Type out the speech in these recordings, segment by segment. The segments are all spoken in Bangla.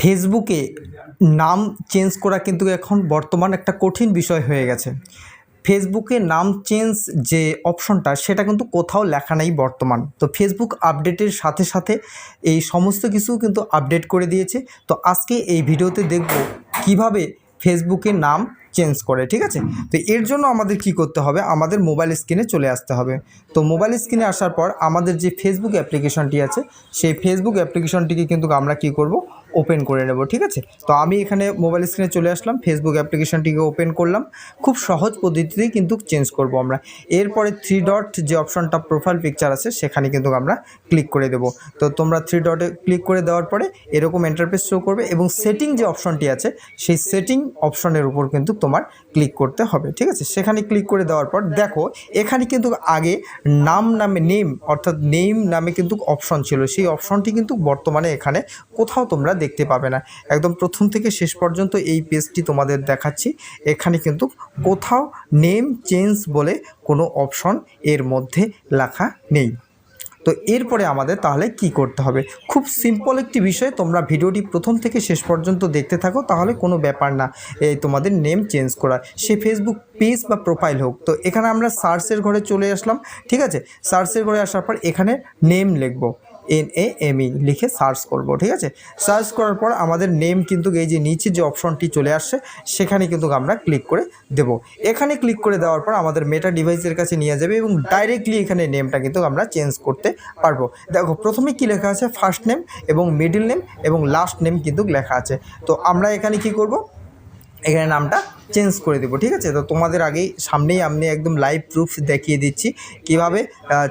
ফেসবুকে নাম চেঞ্জ করা কিন্তু এখন বর্তমান একটা কঠিন বিষয় হয়ে গেছে। ফেসবুকে নাম চেঞ্জ যে অপশনটা, সেটা কিন্তু কোথাও লেখা নেই বর্তমান। তো ফেসবুক আপডেটের সাথে সাথে এই সমস্ত কিছু কিন্তু আপডেট করে দিয়েছে। তো আজকে এই ভিডিওতে দেখব কীভাবে ফেসবুকে নাম চেঞ্জ করে, ঠিক আছে? তো এর জন্য আমাদের কি করতে হবে? আমাদের মোবাইল স্ক্রিনে চলে আসতে হবে। তো মোবাইল স্ক্রিনে আসার পর আমাদের যে ফেসবুক অ্যাপ্লিকেশনটি আছে, সেই ফেসবুক অ্যাপ্লিকেশনটিকে কিন্তু আমরা কি করব? ওপেন করে নেব, ঠিক আছে? তো আমি এখানে মোবাইল স্ক্রিনে চলে আসলাম ফেসবুক অ্যাপ্লিকেশনটিকে ওপেন করলাম। খুব সহজ পদ্ধতিতেই কিন্তু চেঞ্জ করব আমরা। এরপরে থ্রি ডট যে অপশনটা প্রোফাইল পিকচার আছে, সেখানে কিন্তু আমরা ক্লিক করে দেব। তো তোমরা থ্রি ডটে ক্লিক করে দেওয়ার পরে এরকম এন্টারপেস শো করবে এবং সেটিং যে অপশনটি আছে, সেই সেটিং অপশনের উপর কিন্তু তোমার ক্লিক করতে হবে, ঠিক আছে? সেখানে ক্লিক করে দেওয়ার পর দেখো, এখানে কিন্তু আগে নাম নামে নেম অর্থাৎ নেম নামে কিন্তু অপশন ছিল। সেই অপশনটি কিন্তু বর্তমানে এখানে কোথাও তোমরা দেখতে পাবে না। একদম প্রথম থেকে শেষ পর্যন্ত এই পেজটি তোমাদের দেখাচ্ছি। এখানে কিন্তু কোথাও নেম চেঞ্জ বলে কোনো অপশন এর মধ্যে লেখা নেই। তো এরপরে আমাদের তাহলে কি করতে হবে? খুব সিম্পল একটি বিষয়, তোমরা ভিডিওটি প্রথম থেকে শেষ পর্যন্ত দেখতে থাকো, তাহলে কোনো ব্যাপার না। এই তোমাদের নেম চেঞ্জ করা। সে ফেসবুক পেজ বা প্রোফাইল হোক। তো এখানে আমরা সার্চের ঘরে চলে আসলাম, ঠিক আছে? সার্চের ঘরে আসার পর এখানে নেম লিখব। এন এ এম লিখে সার্চ করব, ঠিক আছে? সার্চ করার পর আমাদের নেম কিন্তু এই যে নিচে যে অপশনটি চলে আসছে, সেখানে কিন্তু আমরা ক্লিক করে দেব। এখানে ক্লিক করে দেওয়ার পর আমাদের মেটা ডিভাইসের কাছে নিয়ে যাবে এবং ডাইরেক্টলি এখানে নেমটা কিন্তু আমরা চেঞ্জ করতে পারব। দেখো, প্রথমে কি লেখা আছে? ফার্স্ট নেম এবং মিডিল নেম এবং লাস্ট নেম কিন্তু লেখা আছে। তো আমরা এখানে কি করব? এখানে নামটা চেঞ্জ করে দেবো, ঠিক আছে? তো তোমাদের আগেই সামনেই আমি একদম লাইভ প্রুফ দেখিয়ে দিচ্ছি কীভাবে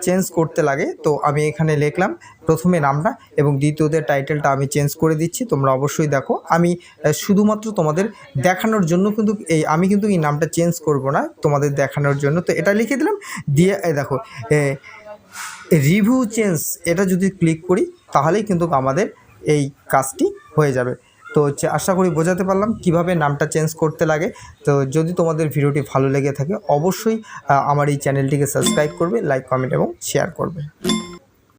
চেঞ্জ করতে লাগে। তো আমি এখানে লিখলাম প্রথমে নামটা এবং দ্বিতীয়তে টাইটেলটা আমি চেঞ্জ করে দিচ্ছি, তোমরা অবশ্যই দেখো। আমি শুধুমাত্র তোমাদের দেখানোর জন্য কিন্তু এই, আমি কিন্তু এই নামটা চেঞ্জ করব না, তোমাদের দেখানোর জন্য। তো এটা লিখে দিলাম, দিয়ে দেখো রিভিউ চেঞ্জ এটা যদি ক্লিক করি, তাহলেই কিন্তু আমাদের এই কাজটি হয়ে যাবে। তো হচ্ছে, আশা করি বোঝাতে পারলাম কীভাবে নামটা চেঞ্জ করতে লাগে। তো যদি তোমাদের ভিডিওটি ভালো লেগে থাকে, অবশ্যই আমার এই চ্যানেলটিকে সাবস্ক্রাইব করবে লাইক কমেন্ট এবং শেয়ার করবে।